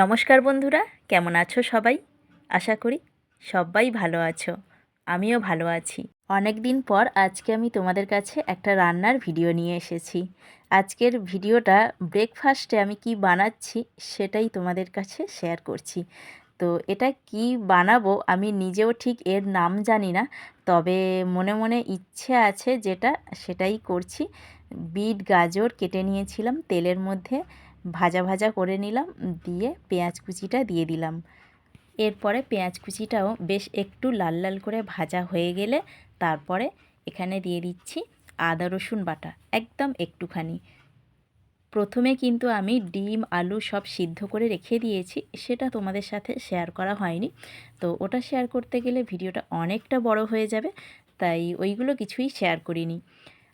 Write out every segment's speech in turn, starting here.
নমস্কার বন্ধুরা, কেমন আছো সবাই? আশা করি সবাই ভালো আছো, আমিও ভালো আছি। অনেক দিন পর আজকে আমি তোমাদের কাছে একটা রান্নার ভিডিও নিয়ে এসেছি। আজকের ভিডিওটা ব্রেকফাস্টে আমি কি বানাচ্ছি সেটাই তোমাদের কাছে শেয়ার করছি। তো এটা কি বানাবো আমি নিজেও ঠিক এর নাম জানি না, তবে মনে মনে ইচ্ছে আছে যেটা সেটাই করছি। বিট, গাজর কেটে নিয়েছিলাম তেলের মধ্যে ভাজা ভাজা করে নিলাম, দিয়ে পেঁয়াজ কুচিটা দিয়ে দিলাম। এরপরে পেঁয়াজ কুচিটাও বেশ একটু লাল লাল করে ভাজা হয়ে গেলে তারপরে এখানে দিয়ে দিচ্ছি আদা, রসুন বাটা, একদম একটুখানি। প্রথমে কিন্তু আমি ডিম, আলু সব সিদ্ধ করে রেখে দিয়েছি, সেটা তোমাদের সাথে শেয়ার করা হয়নি। তো ওটা শেয়ার করতে গেলে ভিডিওটা অনেকটা বড় হয়ে যাবে, তাই ওইগুলো কিছুই শেয়ার করিনি।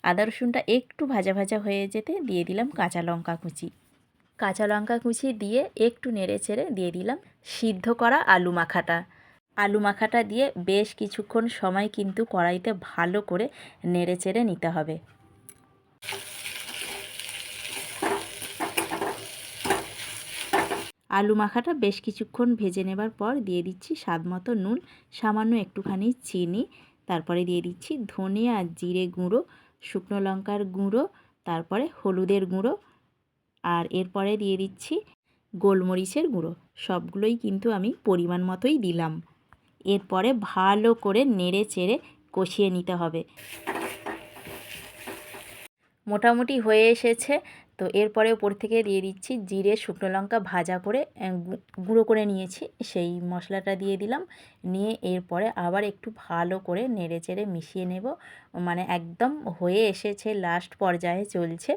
আদা, রসুনটা একটু ভাজা ভাজা হয়ে যেতে দিয়ে দিলাম কাঁচা লঙ্কা কুচি। কাঁচা লঙ্কা কুচি দিয়ে একটু নেড়ে চেড়ে দিয়ে দিলাম সিদ্ধ করা আলু মাখাটা। আলু মাখাটা দিয়ে বেশ কিছুক্ষণ সময় কিন্তু কড়াইতে ভালো করে নেড়ে চেড়ে নিতে হবে। আলু মাখাটা বেশ কিছুক্ষণ ভেজে নেবার পর দিয়ে দিচ্ছি স্বাদ মতো নুন, সামান্য একটুখানি চিনি, তারপরে দিয়ে দিচ্ছি ধনে আর জিরে গুঁড়ো, শুকনো লঙ্কার গুঁড়ো, তারপরে হলুদের গুঁড়ো আর এরপরে দিয়ে দিচ্ছি গোলমরিচের গুঁড়ো। সবগুলোই কিন্তু আমি পরিমাণ মতোই দিলাম। এরপরে ভালো করে নেড়ে চেড়ে কষিয়ে নিতে হবে। মোটামুটি হয়ে এসেছে। তো এরপরে ওপর থেকে দিয়ে দিচ্ছি জিরে, শুকনো লঙ্কা ভাজা করে গুঁড়ো করে নিয়েছি। সেই মশলাটা দিয়ে দিলাম। নিয়ে এরপরে আবার একটু ভালো করে নেড়ে চেড়ে মিশিয়ে নেব। মানে একদম হয়ে এসেছে লাস্ট পর্যায়ে চলছে।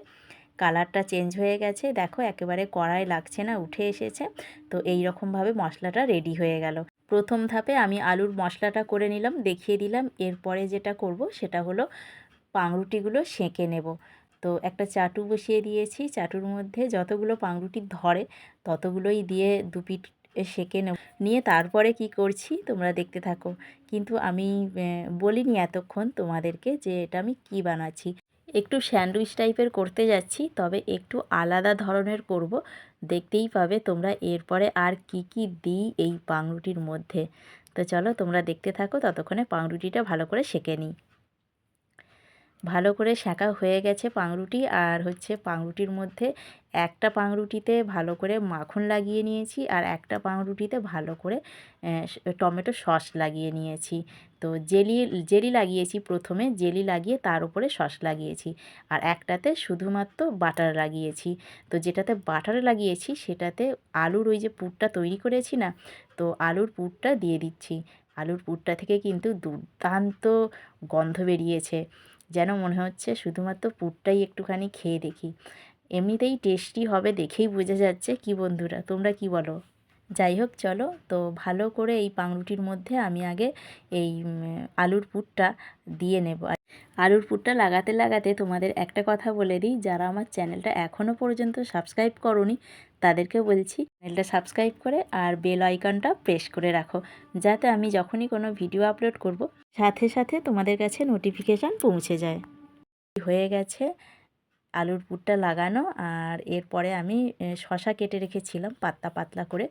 কালারটা চেঞ্জ হয়ে গেছে। দেখো একেবারে কড়াই লাগছে না, উঠে এসেছে। তো এই রকমভাবে মশলাটা রেডি হয়ে গেল। প্রথম ধাপে আমি আলুর মশলাটা করে নিলাম, দেখিয়ে দিলাম। এরপরে যেটা করব সেটা হলো পাংরুটিগুলো সেঁকে নেব। তো একটা চাটু বসিয়ে দিয়েছি। চাটুর মধ্যে যতগুলো পাংরুটি ধরে ততগুলোই দিয়ে দুপিট সেঁকে নেব। নিয়ে তারপরে কি করছি তোমরা দেখতে থাকো। কিন্তু আমি বলিনি এতক্ষণ তোমাদেরকে যে এটা আমি কি বানাচ্ছি। একটু স্যান্ডউইচ টাইপের করতে যাচ্ছি, তবে একটু আলাদা ধরনের করব। দেখতেই পাবে তোমরা এরপরে আর কি কি দিই এই পাংরুটির মধ্যে। তো চলো তোমরা দেখতে থাকো, ততক্ষণে পাংরুটিটা ভালো করে সেঁকে নিই। ভালো করে সেঁকা হয়ে গেছে পাংরুটি আর হচ্ছে পাংরুটির মধ্যে একটা পাংরুটিতে ভালো করে মাখন লাগিয়ে নিয়েছি আর একটা পাংরুটিতে ভালো করে টমেটো সস লাগিয়ে নিয়েছি। তো জেলি জেলি লাগিয়েছি প্রথমে, জেলি লাগিয়ে তার উপরে সস লাগিয়েছি। আর একটাতে শুধুমাত্র বাটার লাগিয়েছি। তো যেটাতে বাটার লাগিয়েছি সেটাতে আলুর ওই যে পুরটা তৈরি করেছি না, তো আলুর পুরটা দিয়ে দিচ্ছি। আলুর পুরটা থেকে কিন্তু দুর্দান্ত গন্ধ বেরিয়েছে। যেন মনে হচ্ছে শুধুমাত্র পুরটাই একটুখানি খেয়ে দেখি। এমনিতেই টেস্টি হবে দেখেই বোঝা যাচ্ছে, কি বন্ধুরা, তোমরা কি বলো? যাই হোক, চলো। তো ভালো করে এই পাউরুটির মধ্যে আমি আগে এই আলুর পুরটা দিয়ে নেব। আলুর পুরটা লাগাতে লাগাতে তোমাদের একটা কথা বলে দিই, যারা আমার চ্যানেলটা এখনও পর্যন্ত সাবস্ক্রাইব করনি তাদেরকে বলছি, চ্যানেলটা সাবস্ক্রাইব করে আর বেল আইকনটা প্রেস করে রাখো, যাতে আমি যখনই কোনো ভিডিও আপলোড করব, সাথে সাথে তোমাদের কাছে নোটিফিকেশান পৌঁছে যায়। হয়ে গেছে। আলুর পুরটা লাগানো আর এরপরে আমি শশা কেটে রেখেছিলাম পাতলা পাতলা করে।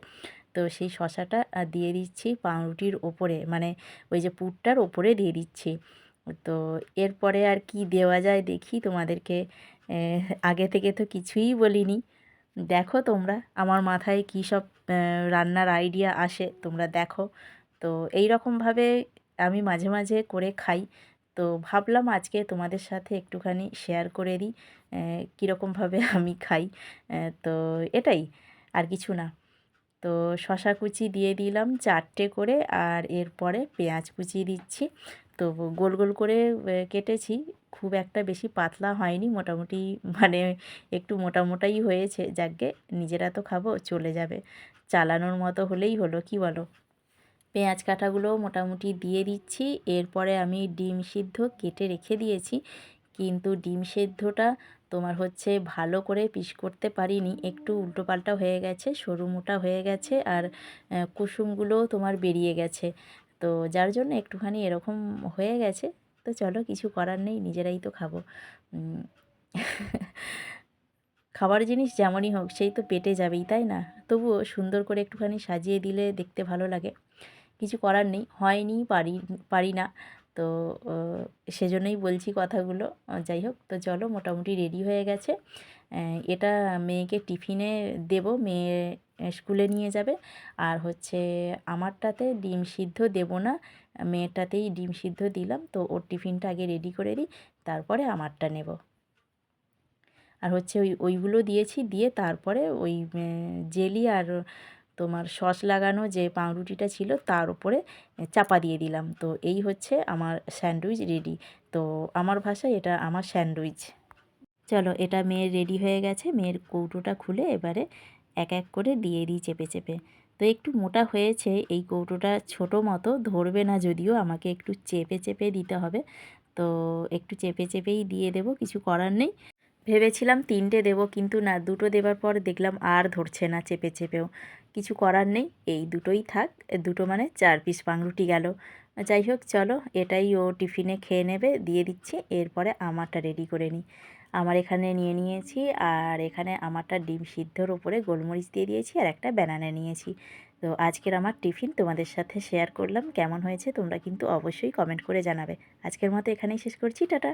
তো সেই শশাটা দিয়ে দিচ্ছি পাউরুটির ওপরে মানে ওই যে পুরটার ওপরে দিয়ে দিচ্ছি। তো এরপরে আর কি দেওয়া যায় দেখি তোমাদেরকে আগে থেকে তো কিছুই বলিনি। দেখো তোমরা, আমার মাথায় কী সব রান্নার আইডিয়া আসে, তোমরা দেখো। তো এই রকমভাবে আমি মাঝে মাঝে করে খাই। তো ভাবলাম আজকে তোমাদের সাথে একটুখানি শেয়ার করে দিই কীরকমভাবে আমি খাই তো এটাই, আর কিছু না। তো শশা কুচি দিয়ে দিলাম চারটে করে, আর এরপরে পেঁয়াজ কুচি দিচ্ছি। তো গোল গোল করে কেটেছি, খুব একটা বেশি পাতলা হয়নি, মোটামুটি মানে একটু মোটা মোটাই হয়েছে, যাকে নিজেরা তো খাব, চলে যাবে। চালানোর মতো হলেই হলো, কি বলো? পেঁয়াজ কাটাগুলো মোটামুটি দিয়ে দিচ্ছি। এরপরে আমি ডিম সিদ্ধ কেটে রেখে দিয়েছি। কিন্তু ডিম সেদ্ধটা তোমার হচ্ছে ভালো করে পিস করতে পারিনি। একটু উল্টোপাল্টা হয়ে গেছে, সরু মোটা হয়ে গেছে আর কুসুমগুলোও তোমার বেরিয়ে গেছে। তো যার জন্য একটুখানি এরকম হয়ে গেছে। তো চলো কিছু করার নেই, নিজেরাই তো খাব। খাবার জিনিস যেমনই হোক, সেই তো পেটে যাবেই, তাই না? তবুও সুন্দর করে একটুখানি সাজিয়ে দিলে দেখতে ভালো লাগে। কিছু করার নেই, হয়নি, পারি পারি না। তো সেজন্যই বলছি কথাগুলো। যাই হোক, তো চলো, মোটামুটি রেডি হয়ে গেছে। এটা মেয়েকে টিফিনে দেব, মেয়ে স্কুলে নিয়ে যাবে। আর হচ্ছে আমারটাতে ডিম সিদ্ধ দেব না, মেয়েটাতেই ডিম সিদ্ধ দিলাম। তো ওর টিফিনটা আগে রেডি করে দিই, তারপরে আমারটা নেব। আর হচ্ছে ওই, ওইগুলো দিয়েছি, দিয়ে তারপরে ওই জেলি আর তোমার সস লাগানো যে পাউরুটিটা ছিল তার উপরে চাপা দিয়ে দিলাম। তো এই হচ্ছে আমার স্যান্ডউইচ রেডি। তো আমার ভাষায় এটা আমার স্যান্ডউইচ। চলো, এটা মেয়ের রেডি হয়ে গেছে। মেয়ের কৌটোটা খুলে এবারে এক এক করে দিয়ে দিই চেপে চেপে। তো একটু মোটা হয়েছে এই কৌটোটা ছোট মতো, ধরবে না যদিও, আমাকে একটু চেপে চেপে দিতে হবে। তো একটু চেপে চেপেই দিয়ে দেবো, কিছু করার নেই। ভেবেছিলাম তিনটে দেবো, কিন্তু না, দুটো দেবার পর দেখলাম আর ধরছে না চেপে চেপেও। কিছু করার নেই, এই দুটোই থাক, দুটো মানে চার পিস পাংরুটি গেল। যাই হোক, চলো, এটাই ও টিফিনে খেয়ে নেবে, দিয়ে দিচ্ছি, এরপরে আমারটা রেডি করে নিই। আমার এখানে নিয়ে নিয়েছি, আর এখানে আমারটা ডিম সিদ্ধর ওপরে গোলমরিচ দিয়ে দিয়েছি, আর একটা ব্যানানা নিয়েছি। তো আজকের আমার টিফিন, তোমাদের সাথে শেয়ার করলাম, কেমন হয়েছে তোমরা কিন্তু অবশ্যই কমেন্ট করে জানাবে। আজকের মতো এখানেই শেষ করছি, টাটা।